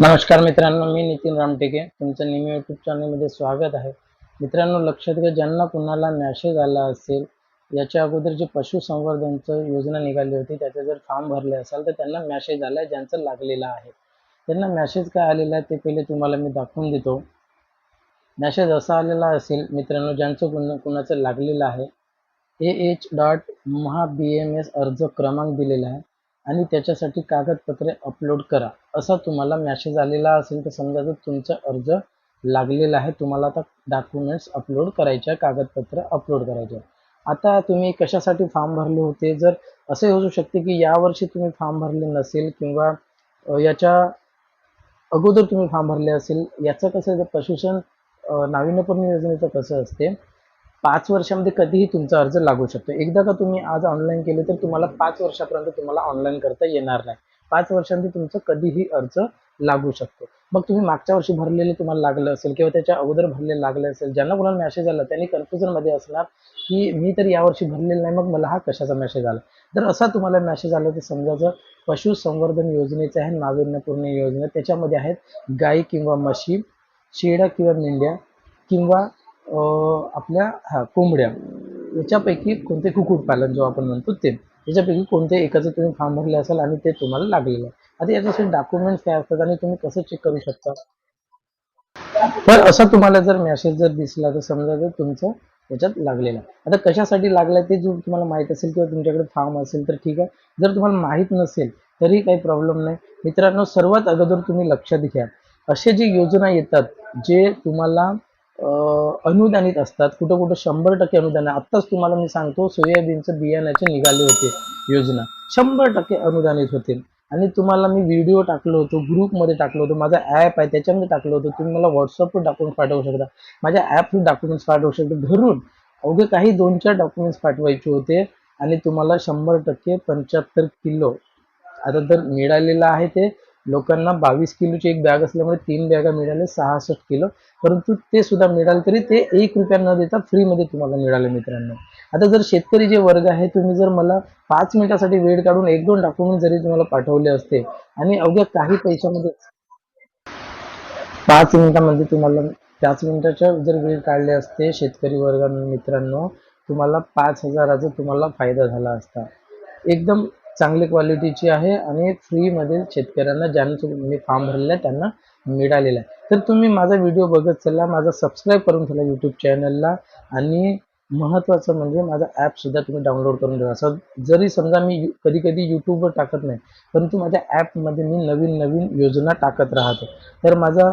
नमस्कार मित्रांनो मी नितीन रामटेके. तुमचं नेहमी यूट्यूब चॅनलमध्ये स्वागत आहे. मित्रांनो लक्षात घ्या ज्यांना कुणाला मॅसेज आला असेल याच्या अगोदर जे पशुसंवर्धनचं योजना निघाली होती त्याचे जर फॉर्म भरले असाल तर त्यांना मॅसेज आला आहे ज्यांचं लागलेलं आहे. त्यांना मॅसेज काय आलेला आहे ते पहिले तुम्हाला मी दाखवून देतो. मॅसेज असा आलेला असेल मित्रांनो ज्यांचं कुणा कुणाचं लागलेलं आहे A H dot Maha B M S अर्ज क्रमांक दिलेला आहे. आणि त्याच्यासाठी कागदपत्रे अपलोड करा. असा तुम्हाला मॅसेज आलेला असेल तर समजा जर तुमचा अर्ज लागलेला आहे तुम्हाला आता डॉक्युमेंट्स अपलोड करायचे कागदपत्र अपलोड करायचे आता तुम्ही कशासाठी फॉर्म भरले होते? जर असे होऊ शकते की यावर्षी तुम्ही फॉर्म भरले नसेल किंवा याच्या अगोदर तुम्ही फॉर्म भरले असेल याचं कसं आहे? पशुषण नाविन्यपूर्ण योजनेचं कसं असते? पाच वर्षामध्ये कधीही तुमचा अर्ज लागू शकतो. एकदा का तुम्ही आज ऑनलाईन केले तर तुम्हाला पाच वर्षापर्यंत तुम्हाला ऑनलाईन करता येणार नाही. पाच वर्षांमध्ये तुमचं कधीही अर्ज लागू शकतो. मग तुम्ही मागच्या वर्षी भरलेले तुम्हाला लागलं असेल किंवा त्याच्या अगोदर भरलेलं लागलं असेल ज्यांना कोणाला मेसेज आला त्यांनी कन्फ्युजनमध्ये असणार की मी तर यावर्षी भरलेलं नाही मग मला हा कशाचा मेसेज आला? जर असा तुम्हाला मेसेज आला तर समजायचं पशुसंवर्धन योजनेचं आहे नाविन्यपूर्ण योजना त्याच्यामध्ये आहेत गाई किंवा म्हशी शेळ्या किंवा मेंढ्या किंवा आपल्या हा कोंबड्या याच्यापैकी कोणते कुक्कुटपालन जो आपण म्हणतो ते. याच्यापैकी कोणते एकाचं तुम्ही फॉर्म भरले असाल आणि ते तुम्हाला लागलेलं आहे. आता याच्यासाठी डॉक्युमेंट्स काय असतात आणि तुम्ही कसं चेक करू शकता? तर असं तुम्हाला जर मेसेज जर दिसला तर समजा जर तुमचं याच्यात लागलेलं आहे. आता कशासाठी लागलं ते जर तुम्हाला माहीत असेल किंवा तुमच्याकडे फॉर्म असेल तर ठीक आहे. जर तुम्हाला माहीत नसेल तरी काही प्रॉब्लेम नाही. मित्रांनो सर्वात अगोदर तुम्ही लक्षात घ्या असे जे योजना येतात जे तुम्हाला अनुदानित असतात. कुठं कुठं शंभर टक्के अनुदान आहे. आत्ताच तुम्हाला मी सांगतो सोयाबीनचं बियाण्याचे निघाले होते योजना. शंभर टक्के अनुदानित होते. आणि तुम्हाला मी व्हिडिओ टाकलो होतो ग्रुपमध्ये टाकलो होतो. माझा ॲप आहे त्याच्यामध्ये टाकलं होतं. तुम्ही मला व्हॉट्सअपवर डॉक्युमेंट पाठवू शकता. माझ्या ॲपवर डॉक्युमेंट्स पाठवू शकता. घरून अवघे काही दोन चार डॉक्युमेंट्स पाठवायचे होते. आणि तुम्हाला शंभर टक्के पंच्याहत्तर किलो आता तर मिळालेलं आहे ते. लोकांना बावीस किलोची एक बॅग असल्यामुळे तीन बॅगा मिळाले सहासष्ट किलो. परंतु ते सुद्धा मिळाले तरी ते एक रुपया न देता फ्रीमध्ये तुम्हाला मिळाले मित्रांनो. आता जर शेतकरी जे वर्ग आहे तुम्ही जर मला पाच मिनिटासाठी वेळ काढून एक दोन डॉक्युमेंट जरी तुम्हाला पाठवले असते आणि अवघ्या काही पैशामध्ये पाच मिनिटामध्ये तुम्हाला पाच मिनिटाच्या जर वेळ काढले असते शेतकरी वर्ग मित्रांनो तुम्हाला पाच हजाराचा तुम्हाला फायदा झाला असता. एकदम चांगली क्वालिटीची आहे आणि फ्रीमध्ये शेतकऱ्यांना ज्यांचं मी फॉर्म भरलेला आहे त्यांना मिळालेला आहे. तर तुम्ही माझा व्हिडिओ बघत चला माझा सबस्क्राईब करून ठेवा यूट्यूब चॅनलला आणि महत्त्वाचं म्हणजे माझा ॲपसुद्धा तुम्ही डाउनलोड करून ठेवा. असं जरी समजा मी कधी कधी यूट्यूबवर टाकत नाही परंतु माझ्या ॲपमध्ये मी नवीन नवीन योजना टाकत राहतो. तर माझा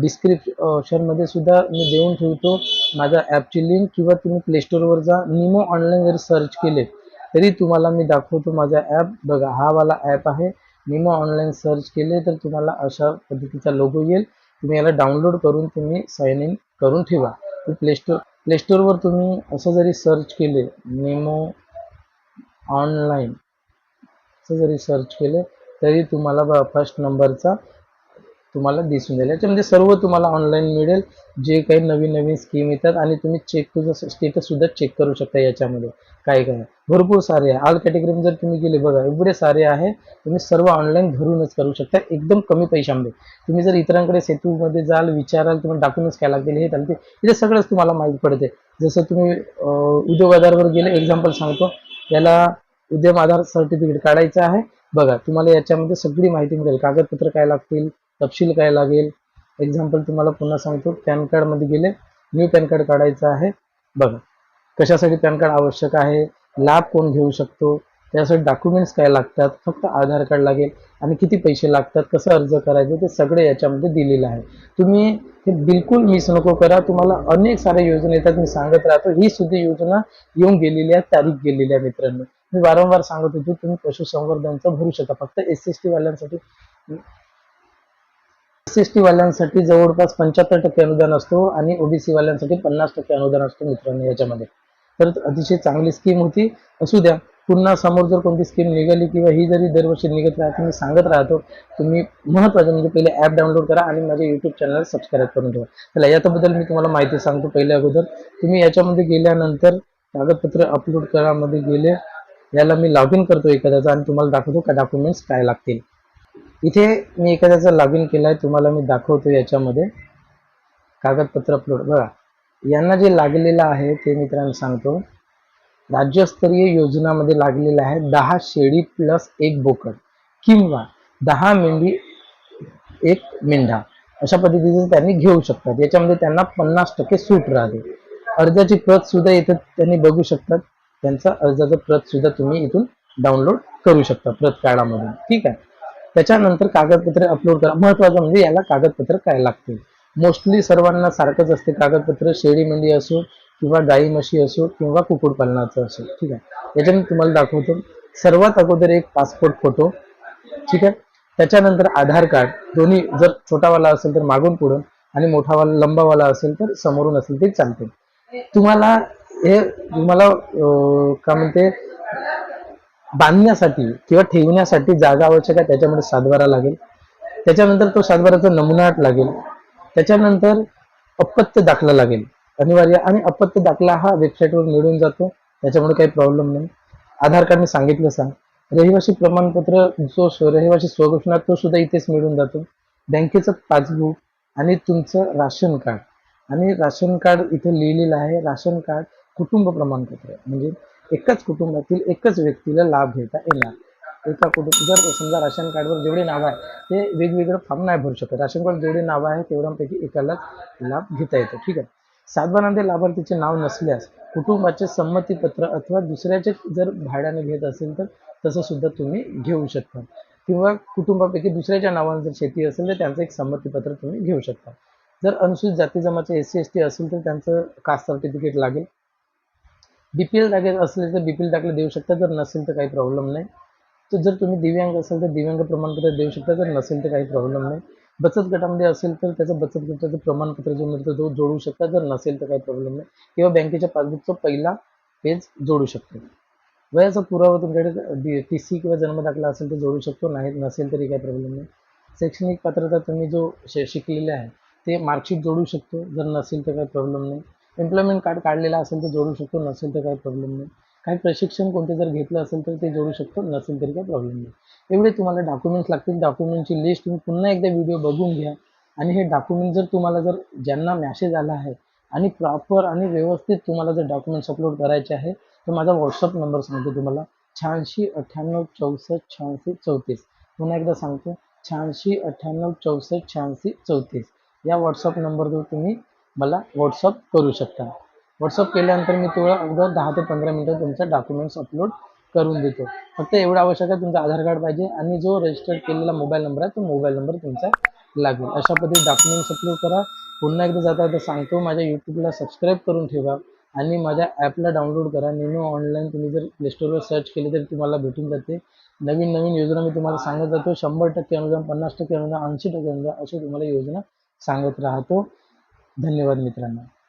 डिस्क्रिप्शनमध्ये सुद्धा मी देऊन ठेवतो माझ्या ॲपची लिंक किंवा तुम्ही प्लेस्टोरवर जा. निमो ऑनलाईन जर सर्च केले तरी तुम्हाला मी दाखवतो माझा ॲप बघा हा वाला ॲप आहे. निमो ऑनलाईन सर्च केले तर तुम्हाला अशा पद्धतीचा लोगो येईल. तुम्ही याला डाउनलोड करून तुम्ही साईन इन करून ठेवा. प्लेस्टोर प्लेस्टोरवर तुम्ही असं जरी सर्च केले निमो ऑनलाईन असं जरी सर्च केले तरी तुम्हाला बघा फर्स्ट नंबरचा तुम्हाला दिसून जाईल. याच्यामध्ये सर्व तुम्हाला ऑनलाईन मिळेल. जे काही नवीन नवीन स्कीम येतात आणि तुम्ही चेक तुझं स्टेटस सुद्धा चेक करू शकता याच्यामध्ये. काय काय भरपूर सारे आहे. ऑल कॅटेगरीमध्ये जर तुम्ही गेले बघा एवढे सारे आहे. तुम्ही सर्व ऑनलाईन घरूनच करू शकता. एकदम कमी पैशामध्ये. तुम्ही जर इतरांकडे सेतूमध्ये जाल विचाराल तुम्हाला डॉक्युमेंट्स काय लागतील हे चालते इथे सगळंच तुम्हाला माहीत पडते. जसं तुम्ही उद्योग आधारवर गेले एक्झाम्पल सांगतो. याला उद्यम आधार सर्टिफिकेट काढायचं आहे. बघा तुम्हाला याच्यामध्ये सगळी माहिती मिळेल. कागदपत्र काय लागतील तपशील काय लागेल? एक्झाम्पल तुम्हाला पुन्हा सांगतो. पॅन कार्डमध्ये गेले. न्यू पॅन कार्ड काढायचं आहे. बघा. कशासाठी पॅन कार्ड आवश्यक आहे? लाभ कोण घेऊ शकतो? त्यासाठी डॉक्युमेंट्स काय लागतात? फक्त आधार कार्ड लागेल. आणि किती पैसे लागतात? कसं अर्ज करायचं? ते सगळे याच्यामध्ये दिलेलं आहे. तुम्ही हे बिलकुल मिस नको करा. तुम्हाला अनेक साऱ्या योजना येतात. मी सांगत राहतो. ही सुद्धा योजना येऊन गेलेली आहे. तारीख गेलेली आहे मित्रांनो. मी वारंवार सांगत होतो. तुम्ही पशुसंवर्धनचं भरू शकता. फक्त एस एस टी वाल्यांसाठी सी एस टी वाल्यांसाठी जवळपास पंच्याहत्तर टक्के अनुदान असतो आणि ओबीसी वाल्यांसाठी पन्नास टक्के अनुदान असतो मित्रांनो याच्यामध्ये. तर अतिशय चांगली स्कीम होती. असू द्या पुन्हा समोर जर कोणती स्कीम निघाली किंवा ही जरी दरवर्षी निघत राहते मी सांगत राहतो तुम्ही महत्त्वाचं म्हणजे पहिले ॲप डाउनलोड करा आणि माझ्या यूट्यूब चॅनल सबस्क्राईब करून ठेवा. चला याच्याबद्दल मी तुम्हाला माहिती सांगतो पहिल्या अगोदर. तुम्ही याच्यामध्ये गेल्यानंतर कागदपत्र अपलोड करामध्ये गेले याला मी लॉग इन करतो एखाद्याचा आणि तुम्हाला दाखवतो का डॉक्युमेंट्स काय लागतील. इथे मी एखाद्याचा लॉग इन केलाय तुम्हाला मी दाखवतो याच्यामध्ये. कागदपत्र अपलोड बघा यांना जे लागलेलं आहे ते मित्रांनो सांगतो. राज्यस्तरीय योजनामध्ये लागलेलं आहे दहा शेळी प्लस एक बोकड किंवा दहा मेंढी एक मेंढा. अशा पद्धतीचं त्यांनी घेऊ शकतात. याच्यामध्ये त्यांना पन्नास टक्के सूट राहते. अर्जाची प्रत सुद्धा इथं त्यांनी बघू शकतात. त्यांचा अर्जाचं प्रत सुद्धा तुम्ही इथून डाउनलोड करू शकता प्रत काळामधून. ठीक आहे? त्याच्यानंतर कागदपत्रे अपलोड करा. महत्वाचं म्हणजे याला कागदपत्र काय लागते मोस्टली सर्वांना सारखंच असते कागदपत्र. शेळी मेंढी असो किंवा गाई म्हशी असो किंवा कुक्कुटपालनाचं असो. ठीक आहे? याच्या मी तुम्हाला दाखवतो. सर्वात अगोदर एक पासपोर्ट फोटो ठीक आहे? त्याच्यानंतर आधार कार्ड दोन्ही जर छोटावाला असेल तर मागून पुढून आणि मोठावाला लंबावाला असेल तर समोरून असेल ते चालते. तुम्हाला हे तुम्हाला का काय म्हणते बांधण्यासाठी किंवा ठेवण्यासाठी जागा आवश्यक आहे त्याच्यामध्ये सातबारा लागेल. त्याच्यानंतर तो सातबाराचा नमुना लागेल. त्याच्यानंतर अपत्य दाखला लागेल. अनिवार्य आणि अपत्य दाखला हा वेबसाईटवर मिळून जातो. त्याच्यामुळे काही प्रॉब्लेम नाही. आधार कार्ड मी सांगितलं सांग. रहिवासी प्रमाणपत्र जो रहिवासी स्वघोषणा तो सुद्धा इथेच मिळून जातो. बँकेचं पासबुक आणि तुमचं राशन कार्ड. आणि राशन कार्ड इथे लिहिलेलं आहे. राशन कार्ड कुटुंब प्रमाणपत्र. म्हणजे एकाच कुटुंबातील एकच व्यक्तीला लाभ घेता येणार. एका कुटुंब जर समजा राशन कार्डवर जेवढे नावं आहे ते वेगवेगळं फॉर्म नाही भरू शकत. राशन कार्ड जेवढे नावं आहे तेवढ्यांपैकी एकालाच लाभ घेता येतो. ठीक आहे? सातबारामध्ये लाभार्थीचे नाव नसल्यास कुटुंबाचे संमतीपत्र अथवा दुसऱ्याचे जर भाड्याने घेत असेल तर तसं सुद्धा तुम्ही घेऊ शकता. किंवा कुटुंबापैकी दुसऱ्याच्या नावाने जर शेती असेल तर त्यांचं एक संमतीपत्र तुम्ही घेऊ शकता. जर अनुसूचित जाती जमाचे एस सी एस टी असेल तर त्यांचं कास्ट सर्टिफिकेट लागेल. बीपीएल लागेल असले तर बीपीएल दाखला देऊ शकता जर नसेल तर काही प्रॉब्लेम नाही. तर जर तुम्ही दिव्यांग असाल तर दिव्यांग प्रमाणपत्र देऊ शकता जर नसेल तर काही प्रॉब्लेम नाही. बचत गटामध्ये असेल तर त्याचं बचत गटाचं प्रमाणपत्र जो मिळतं तो जोडू शकता जर नसेल तर काही प्रॉब्लेम नाही. किंवा बँकेच्या पासबुकचा पहिला पेज जोडू शकतो. वयाचा पुरावा तुमच्याकडे टी सी किंवा जन्म दाखला असेल तर जोडू शकतो नाही नसेल तरी काही प्रॉब्लेम नाही. शैक्षणिक पात्रता तुम्ही जो शिकलेले आहे ते मार्कशीट जोडू शकतो जर नसेल तर काही प्रॉब्लेम नाही. एम्प्लॉयमेंट कार्ड काढलेला असेल तर जोडू शकतो नसेल तर काही प्रॉब्लेम नाही. काही प्रशिक्षण कोणते जर घेतलं असेल तर ते जोडू शकतो नसेल तरी काही प्रॉब्लेम नाही. एवढे तुम्हाला डॉक्युमेंट्स लागतील. डॉक्युमेंटची लिस्ट तुम्ही पुन्हा एकदा व्हिडिओ बघून घ्या. आणि हे डॉक्युमेंट जर तुम्हाला जर ज्यांना मॅसेज आला आहे आणि प्रॉपर आणि व्यवस्थित तुम्हाला जर डॉक्युमेंट्स अपलोड करायचे आहे तर माझा व्हॉट्सअप नंबर सांगतो तुम्हाला. शहाऐंशी अठ्ठ्याण्णव चौसष्ट शहाऐंशी चौतीस. पुन्हा एकदा सांगतो. शहाऐंशी अठ्ठ्याण्णव चौसष्ट शहाऐंशी चौतीस. या व्हॉट्सअप नंबरवर तुम्ही मला व्हॉट्सअप करू शकता. व्हॉट्सअप केल्यानंतर मी तुम्हाला अगोदर दहा ते पंधरा मिनटं तुमचं डॉक्युमेंट्स अपलोड करून देतो. फक्त एवढं आवश्यक आहे तुमचं आधार कार्ड पाहिजे आणि जो रजिस्टर केलेला मोबाईल नंबर आहे तो मोबाईल नंबर तुमचा लागेल. अशा पद्धती डॉक्युमेंट्स अपलोड करा. पुन्हा एकदा जाता तर सांगतो माझ्या यूट्यूबला सबस्क्राईब करून ठेवा आणि माझ्या ॲपला डाउनलोड करा. नेनो ऑनलाईन तुम्ही जर प्लेस्टोरवर सर्च केले तर तुम्हाला भेटून जाते. नवीन नवीन योजना मी तुम्हाला सांगत जातो. शंभर टक्के अनुदान पन्नास टक्के अनुदान ऐंशी टक्के अनुदान अशी तुम्हाला योजना सांगत राहतो. धन्यवाद मित्रांनो.